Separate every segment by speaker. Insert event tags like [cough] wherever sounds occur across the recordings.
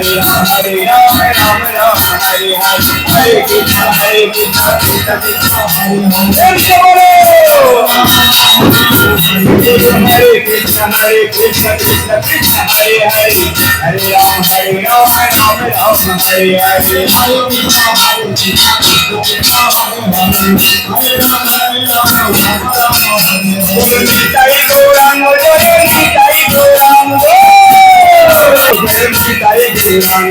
Speaker 1: Hare Hare Hare, Krishna, Krishna, Krishna Krishna, Ram, Hare Ram, Hare Krishna, Krishna, Krishna Krishna, Hare Hare. Nitai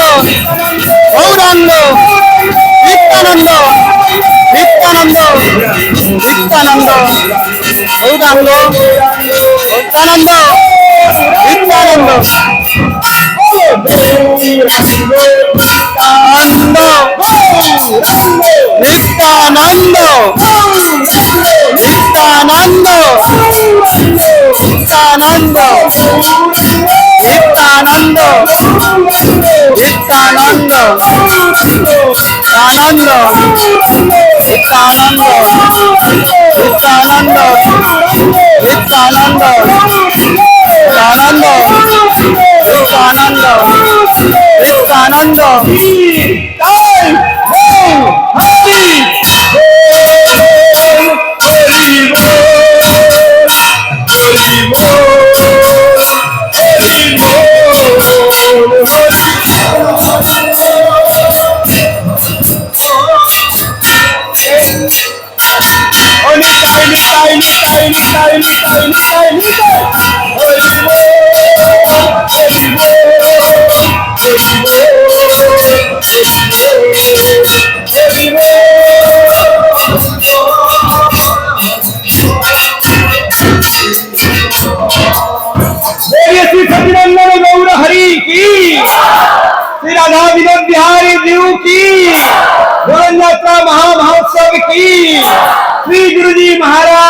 Speaker 1: Nityananda
Speaker 2: Gauranga Nityananda Nityananda Nityananda Gauranga Nityananda Nityananda আনন্দ নিত্যানন্দ নিত্যানন্দ নিত্যানন্দ নিত্যানন্দ নিত্যানন্দ আনন্দ নিত্যানন্দ নিত্যানন্দ নিত্যানন্দ আনন্দ নিত্যানন্দ নিত্যানন্দ
Speaker 1: महामहोत्सव की श्री गुरु जी महाराज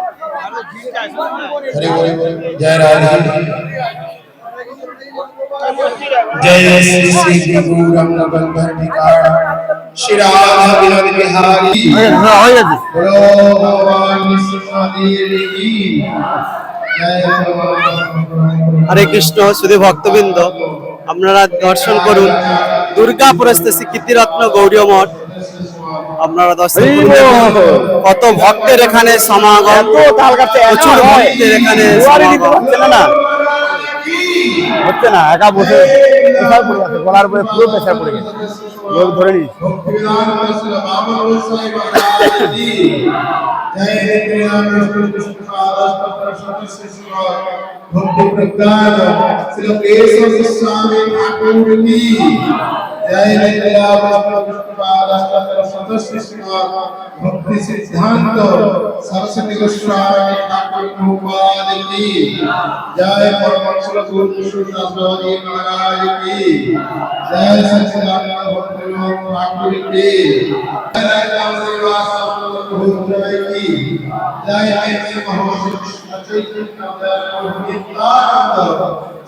Speaker 3: हरि बोल जय राधे जय श्री श्री गौरम बंधन निकार श्री राधा विनोद बिहारी
Speaker 2: হয়ে গেছে
Speaker 3: बोलो भगवान विष्णुदेव की जय भगवान
Speaker 2: হরে কৃষ্ণ শুধু ভক্তবৃন্দ আপনারা দর্শন করুন দুর্গাপুরস্থ শ্রী কীর্তিরত্ন গৌরীয় মঠ আপনারা দর্শন কত ভক্তের এখানে সমাগম। প্রচুর ভক্তের এখানে না
Speaker 4: হচ্ছে না একা বসে গলার উপরে পুরো প্রেশার পড়ে গেছে। লোক ধরে ভক্তি
Speaker 3: শ্রী কেশব স্বামী ঠাকুর জয় বিপ্লব ভক্তি সিদ্ধান্ত সরস্বতী গোস্বামী ঠাকুর গোপাল কি জয় পরমহংস গুরু দাসী মহারাজ কি জয় সচিদানন্দ ভক্তি ঠাকুর কি জয় রাম নিবাস ভূদ্রয় কি জয় আইনে মহোৎসব চৈতন্য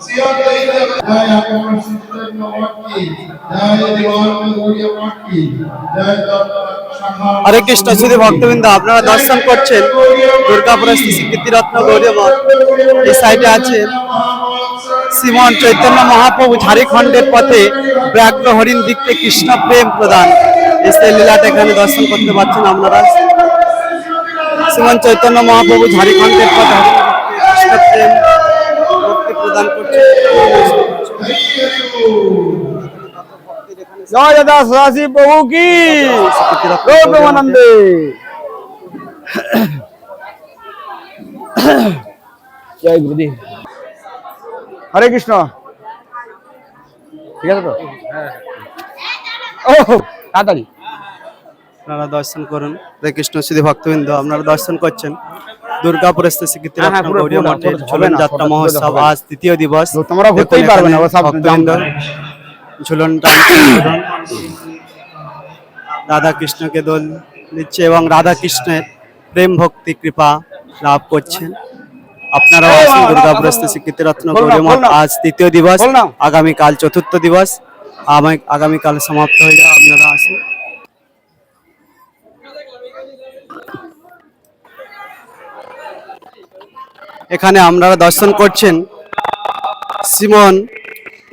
Speaker 3: जय आपन सिस्टर मठ की जय दीवान गौरी मठ की जय
Speaker 2: হরে কৃষ্ণ শুধু ভক্তবৃন্দ আপনারা দর্শন করছেন দুর্গাপুরস্থ শ্রী কীর্তিরত্ন গৌরীয় মঠ এই সাইডে আছে শ্রীমন চৈতন্য মহাপ্রভু ঝাড়খণ্ডের পথে ব্যাঘ্র হরিণ দিকতে কৃষ্ণ প্রেম প্রদান এই সেই লীলাটা এখানে দর্শন করতে পারছেন আপনারা শ্রীমান চৈতন্য মহাপ্রভু ঝাড়খণ্ডের পর কৃষ্ণ প্রেম ভক্তি প্রদান করছে।
Speaker 4: জয় দাদা সদাশিব প্রভু কি? জয় জয় গুরুদেব। হরে কৃষ্ণ। ঠিক আছে তো? ও তাড়াতাড়ি।
Speaker 2: আপনারা দর্শন করুন। হরে কৃষ্ণ শ্রী ভক্তবৃন্দ আপনারা দর্শন করছেন। দুর্গাপুর
Speaker 4: হ্যাঁ, হ্যাঁ,
Speaker 2: ঝুলন যাত্রা মহোৎসব আজ তৃতীয় দিবস।
Speaker 4: তোমরা ঘুরতেই পারবে না।
Speaker 2: ঝুলন রাধা কৃষ্ণকে দোল দিচ্ছে এবং রাধা কৃষ্ণের প্রেম ভক্তি কৃপা লাভ করছেন আপনারাও আসুন দুর্গাপুর স্থিত স্বীকৃতি রত্ন
Speaker 4: খোল না,
Speaker 2: গৌরী মঠ আজ তৃতীয় দিবস। আগামীকাল চতুর্থ দিবস। আগামীকাল সমাপ্ত হয়ে যাবে আপনারা আসুন এখানে আপনারা দর্শন করছেন শ্রীমন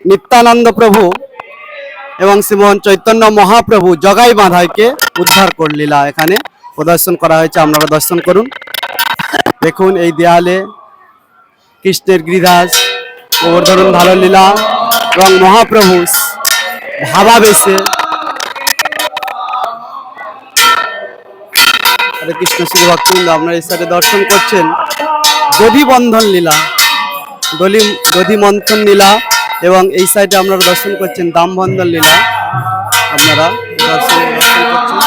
Speaker 2: নিত্যানন্দ প্রভু এবং শ্রীমন চৈতন্য মহাপ্রভু জগাই বাঁধাইকে উদ্ধার করলীলা এখানে প্রদর্শন করা হয়েছে, আপনারা দর্শন করুন। দেখুন এই দেয়ালে কৃষ্ণের গিরিধাস গোবর্ধন ভালো লীলা এবং মহাপ্রভু ভাবাবেশে কৃষ্ণ শ্রী ভক্তবৃন্দ আপনারা এই সাইডে দর্শন করছেন। দধি বন্ধন লীলা। দলি দধি মন্থন লীলা এবং এই সাইডে আপনারা দর্শন করছেন দাম বন্ধন লীলা। আপনারা দর্শন দর্শন করছেন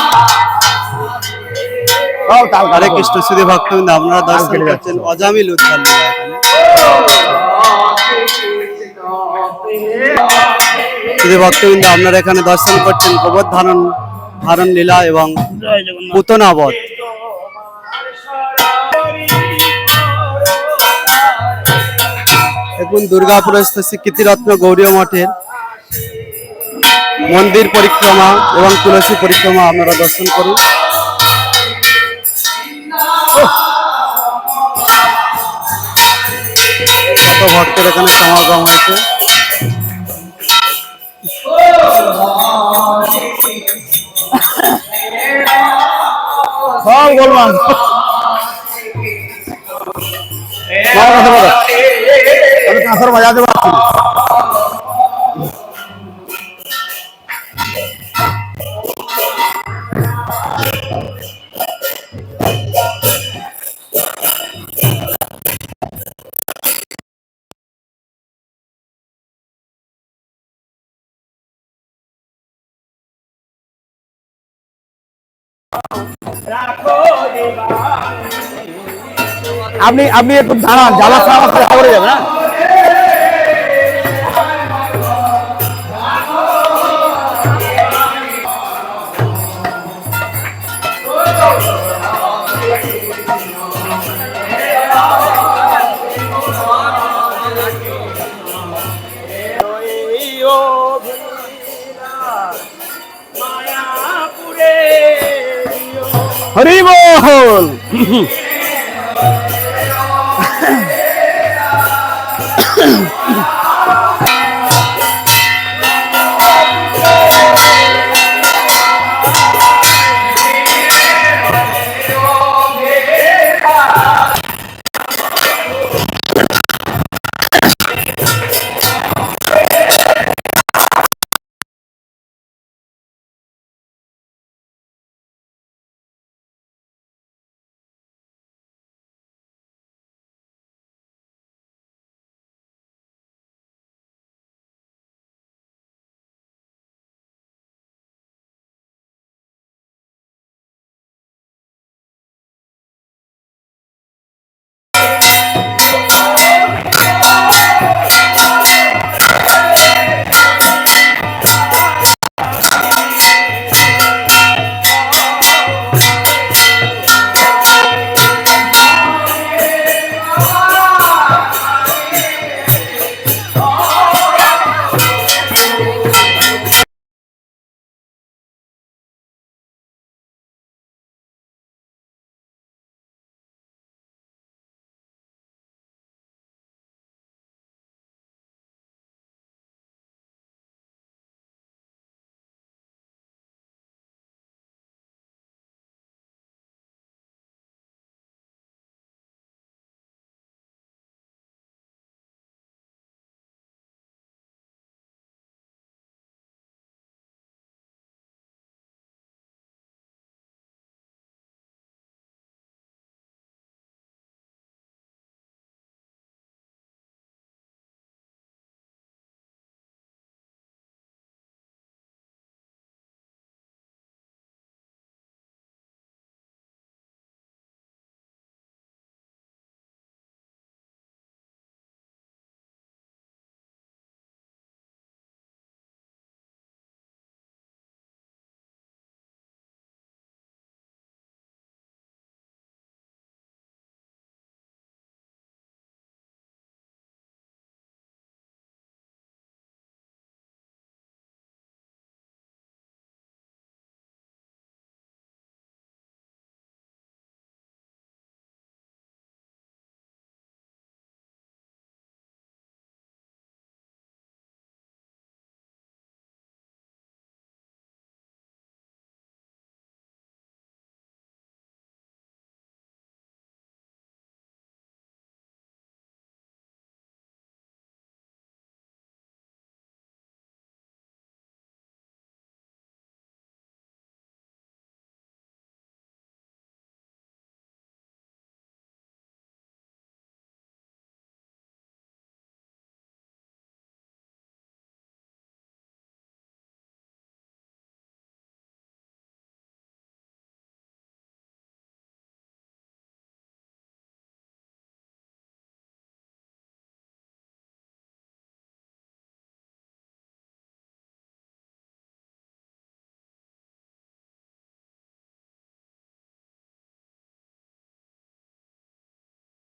Speaker 2: হরে কৃষ্ণ শ্রী ভক্তবৃন্দ আপনারা দর্শন করছেন অজামিল উদ্ধার লীলা শ্রী ভক্তবৃন্দ আপনারা এখানে দর্শন করছেন গোবর ধারণ ধারণ লীলা এবং পুতনাবধ। এখন দুর্গাপুরস্থ স্বীকৃতিরত্ন গৌরীয় মঠের মন্দির পরিক্রমা এবং তুলসী পরিক্রমা আপনারা দর্শন করুন। কত ভক্তের এখানে সমাগম হয়েছে।
Speaker 4: সব গোলমাল আমি কাঁসার বাজাতে পারছি না। আপনি আপনি একটু দাঁড়ান জ্বালা খাওয়া খবরে যাবে না হরি বল [laughs]